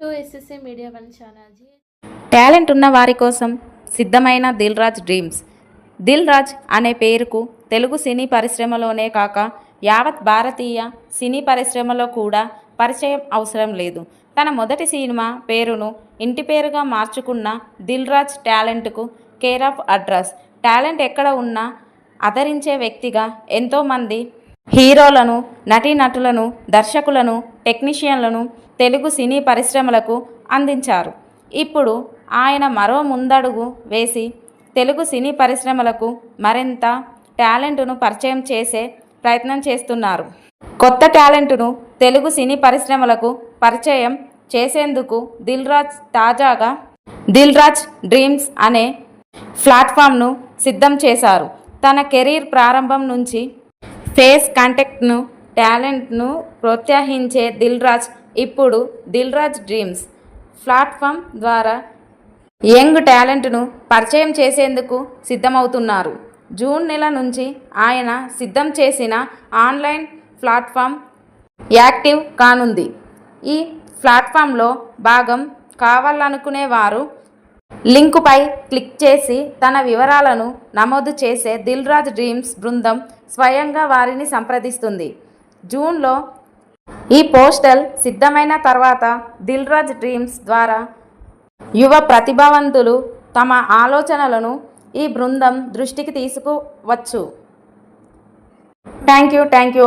SSC media one channel talent ఉన్న వారి కోసం సిద్ధమైన దిల్ రాజ్ డ్రీమ్స్. దిల్ రాజ్ అనే పేరుకు తెలుగు సినీ పరిశ్రమలోనే కాక యావత్ భారతీయ సినీ పరిశ్రమలో కూడా పరిచయం అవసరం లేదు. తన మొదటి సినిమా పేరును ఇంటి పేరుగా మార్చుకున్న దిల్ రాజ్ టాలెంట్కు కేర్ ఆఫ్ అడ్రస్. టాలెంట్ ఎక్కడ ఉన్నా ఆదరించే వ్యక్తిగా ఎంతోమంది హీరోలను నటీనటులను దర్శకులను టెక్నీషియన్లను తెలుగు సినీ పరిశ్రమలకు అందించారు. ఇప్పుడు ఆయన మరో ముందడుగు వేసి తెలుగు సినీ పరిశ్రమలకు మరింత టాలెంట్ను పరిచయం చేసే ప్రయత్నం చేస్తున్నారు. కొత్త టాలెంట్ను తెలుగు సినీ పరిశ్రమలకు పరిచయం చేసేందుకు దిల్ రాజ్ తాజాగా దిల్ రాజ్ డ్రీమ్స్ అనే ప్లాట్ఫామ్ను సిద్ధం చేశారు. తన కెరీర్ ప్రారంభం నుంచి ఫేస్ కాంటాక్ట్ను టాలెంట్ను ప్రోత్సహించే దిల్ రాజ్ ఇప్పుడు దిల్ రాజ్ డ్రీమ్స్ ప్లాట్ఫామ్ ద్వారా యంగ్ టాలెంట్ను పరిచయం చేసేందుకు సిద్ధమవుతున్నారు. జూన్ నెల నుంచి ఆయన సిద్ధం చేసిన ఆన్లైన్ ప్లాట్ఫామ్ యాక్టివ్ కానుంది. ఈ ప్లాట్ఫామ్లో భాగం కావాలనుకునే వారు లింకుపై క్లిక్ చేసి తన వివరాలను నమోదు చేసే దిల్ రాజ్ డ్రీమ్స్ బృందం స్వయంగా వారిని సంప్రదిస్తుంది. జూన్లో ఈ పోస్టల్ సిద్ధమైన తర్వాత దిల్ రాజ్ డ్రీమ్స్ ద్వారా యువ ప్రతిభావంతులు తమ ఆలోచనలను ఈ బృందం దృష్టికి తీసుకువచ్చు. Thank you thank you